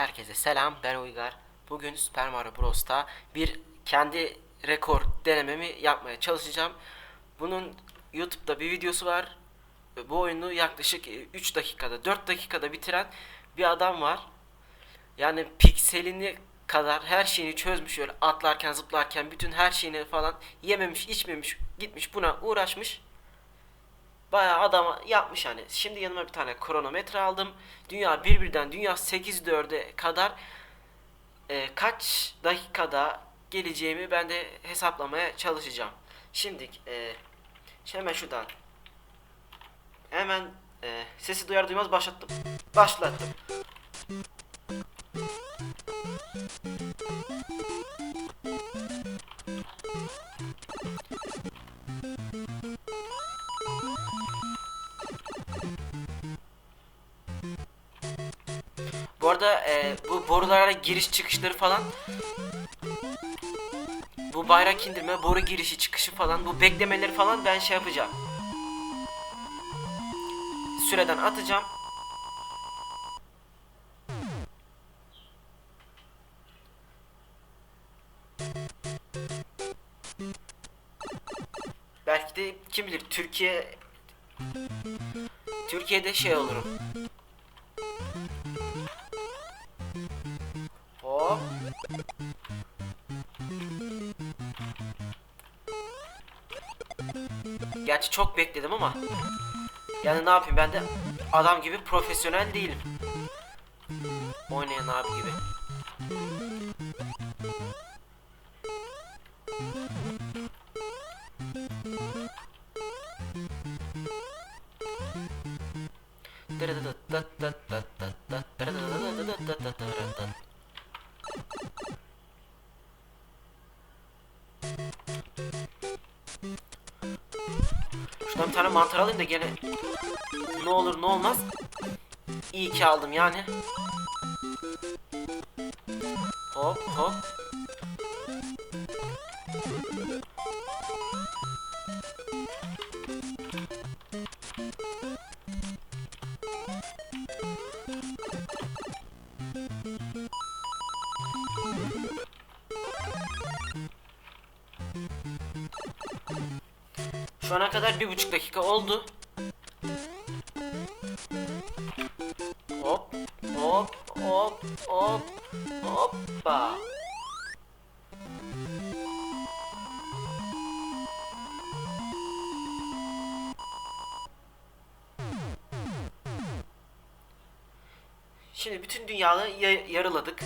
Herkese selam ben Uygar. Bugün Super Mario Bros'ta bir kendi rekor denememi yapmaya çalışacağım. Bunun YouTube'da bir videosu var. Bu oyunu yaklaşık 3 dakikada 4 dakikada bitiren bir adam var. Yani pikselini kadar her şeyini çözmüş öyle atlarken zıplarken bütün her şeyini falan yememiş içmemiş gitmiş buna uğraşmış. Bayağı adam yapmış hani. Şimdi yanıma bir tane kronometre aldım. Dünya birbirden dünya 8-4'e kadar e, kaç dakikada geleceğimi ben de hesaplamaya çalışacağım. Şimdi e, hemen şuradan hemen e, sesi duyar duymaz başlattım. Başlattım. Arada e, bu borulara giriş çıkışları falan bu bayrak indirme, boru girişi çıkışı falan bu beklemeleri falan ben şey yapacağım. Süreden atacağım. Belki de kim bilir Türkiye Türkiye'de şey olurum. Çok bekledim ama yani ne yapayım ben de adam gibi profesyonel değilim. Oynayan abi gibi. Bir tane mantar alayım da gene ne olur ne olmaz. İyi ki aldım yani. Hop hop. Şu ana kadar bir buçuk dakika oldu. Hop hop hop hop hoppa. Şimdi bütün dünyayı ya- yarıladık.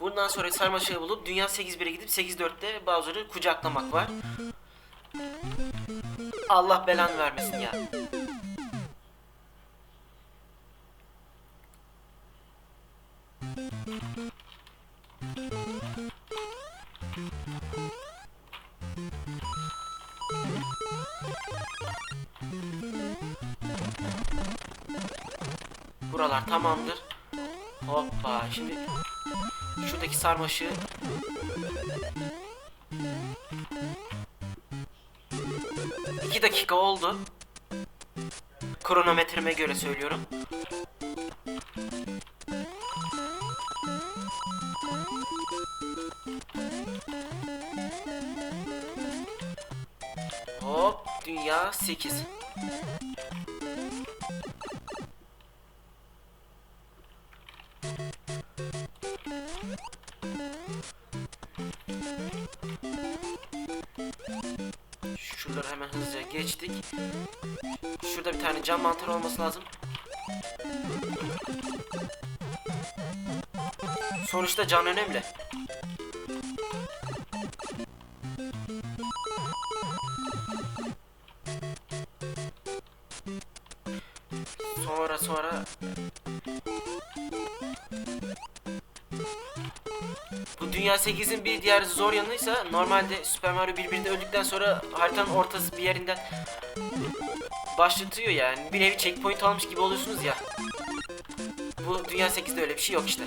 Bundan sonra sarmaşığı bulup dünya 8-1'e gidip 8-4'te Bowser'ı kucaklamak var. Allah belanı vermesin ya. Buralar tamamdır. Hoppa şimdi şuradaki sarmaşığı İki dakika oldu. Kronometreme göre söylüyorum. Hop dünya 8. Şuraları hemen hızlıca geçtik. Şurada bir tane cam mantarı olması lazım. Sonuçta can önemli. Sonra sonra Dünya 8'in bir diğer zor yanıysa normalde Super Mario birbirinde öldükten sonra haritanın ortası bir yerinden başlatıyor yani. Bir nevi checkpoint almış gibi oluyorsunuz ya. Bu Dünya 8'de öyle bir şey yok işte.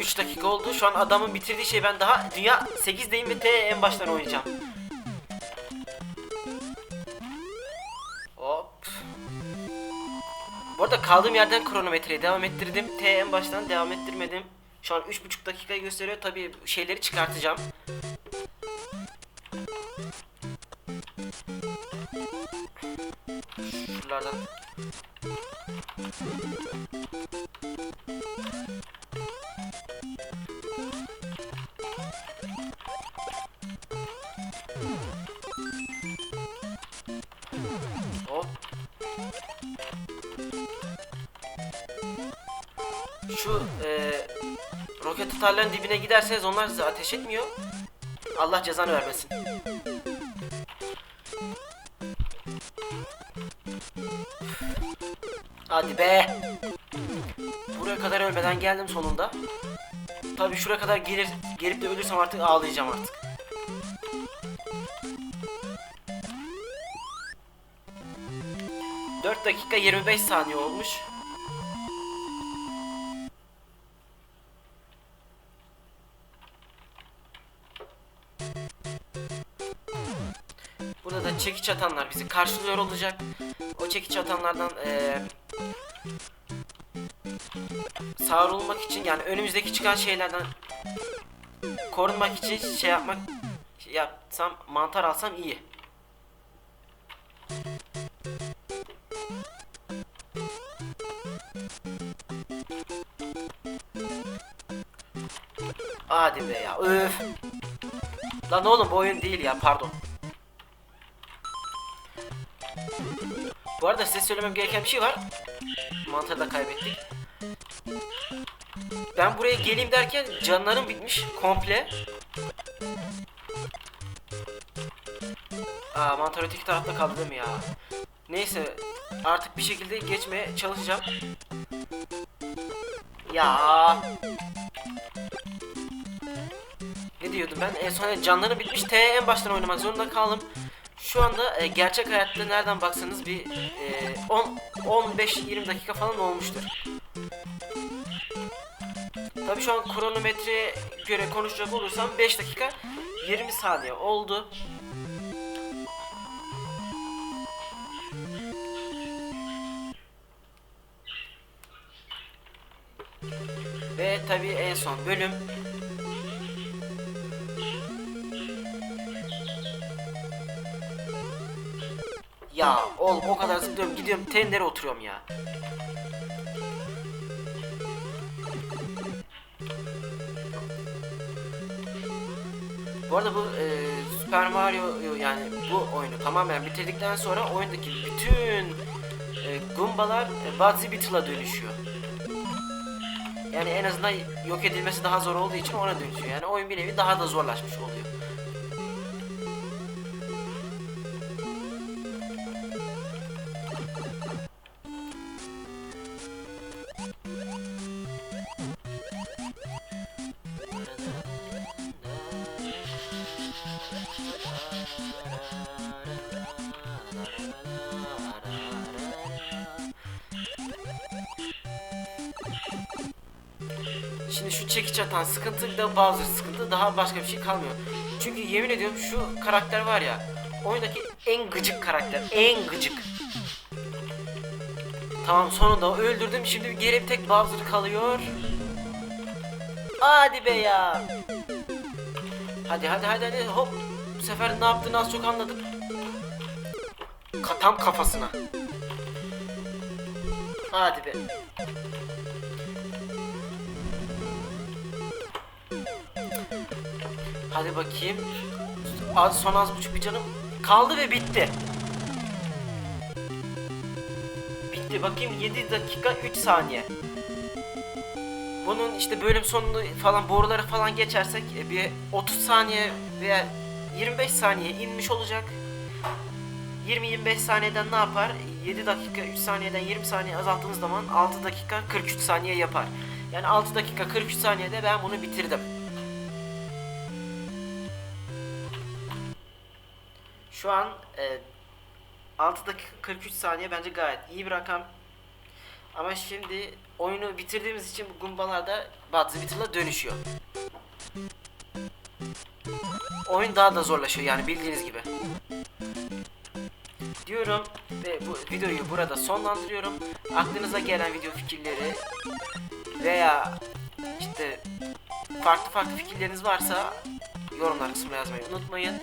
3 dakika oldu. Şu an adamın bitirdiği şey ben daha dünya 8'deyim ve T en baştan oynayacağım. Hop. Bu arada kaldığım yerden kronometreyi devam ettirdim. T en baştan devam ettirmedim. Şu an 3,5 dakikayı gösteriyor. Tabii şeyleri çıkartacağım. Şuralardan. Şu e, roket atarların dibine giderseniz onlar size ateş etmiyor. Allah cezanı vermesin. Hadi be. Buraya kadar ölmeden geldim sonunda. Tabii şuraya kadar gelir gelip de ölürsem artık ağlayacağım artık. Dört dakika 25 saniye olmuş. Çekiç atanlar bizi karşılıyor olacak. O çekiç atanlardan eee savrulmak için yani önümüzdeki çıkan şeylerden korunmak için şey yapmak yapsam mantar alsam iyi. Hadi be ya öf. Lan oğlum bu oyun değil ya pardon. Bu arada size söylemem gereken bir şey var. Mantarı da kaybettik. Ben buraya geleyim derken canlarım bitmiş komple. Aa mantar öteki tarafta kaldı değil mi ya? Neyse artık bir şekilde geçmeye çalışacağım. Ya. Ne diyordum ben? En son canları bitmiş. T en baştan oynamak zorunda kaldım. Şu anda e, gerçek hayatta nereden baksanız bir e, 10 15-20 dakika falan olmuştur. Tabii şu an kronometreye göre konuşacak olursam 5 dakika 20 saniye oldu. Ve tabii en son bölüm Ya oğlum o kadar zıplıyorum gidiyorum tenlere oturuyorum ya. Bu arada bu e, Super Mario yani bu oyunu tamamen bitirdikten sonra oyundaki bütün e, Goombalar e, Bugsy Beetle'a dönüşüyor. Yani en azından yok edilmesi daha zor olduğu için ona dönüşüyor. Yani oyun bir nevi daha da zorlaşmış oluyor. Şimdi şu çekiç atan sıkıntı de bazı sıkıntı daha başka bir şey kalmıyor. Çünkü yemin ediyorum şu karakter var ya oyundaki en gıcık karakter en gıcık. Tamam sonunda öldürdüm şimdi geri bir tek Bowser kalıyor. Hadi be ya. Hadi hadi hadi hadi hop. Bu sefer ne yaptığını az çok anladım. Ka- tam kafasına. Hadi be. Hadi bakayım. Az son az buçuk bir canım kaldı ve bitti. Bitti. Bakayım 7 dakika 3 saniye. Bunun işte bölüm sonunu falan boruları falan geçersek e, bir 30 saniye veya 25 saniye inmiş olacak. 20-25 saniyeden ne yapar? 7 dakika 3 saniyeden 20 saniye azalttığınız zaman 6 dakika 43 saniye yapar. Yani 6 dakika 43 saniyede ben bunu bitirdim. Şu an e, 6 dakika 43 saniye bence gayet iyi bir rakam. Ama şimdi oyunu bitirdiğimiz için bu gumbalar da Bud Zibitter'la dönüşüyor. Oyun daha da zorlaşıyor yani bildiğiniz gibi. Diyorum ve bu videoyu burada sonlandırıyorum. Aklınıza gelen video fikirleri veya işte farklı farklı fikirleriniz varsa yorumlar kısmına yazmayı unutmayın.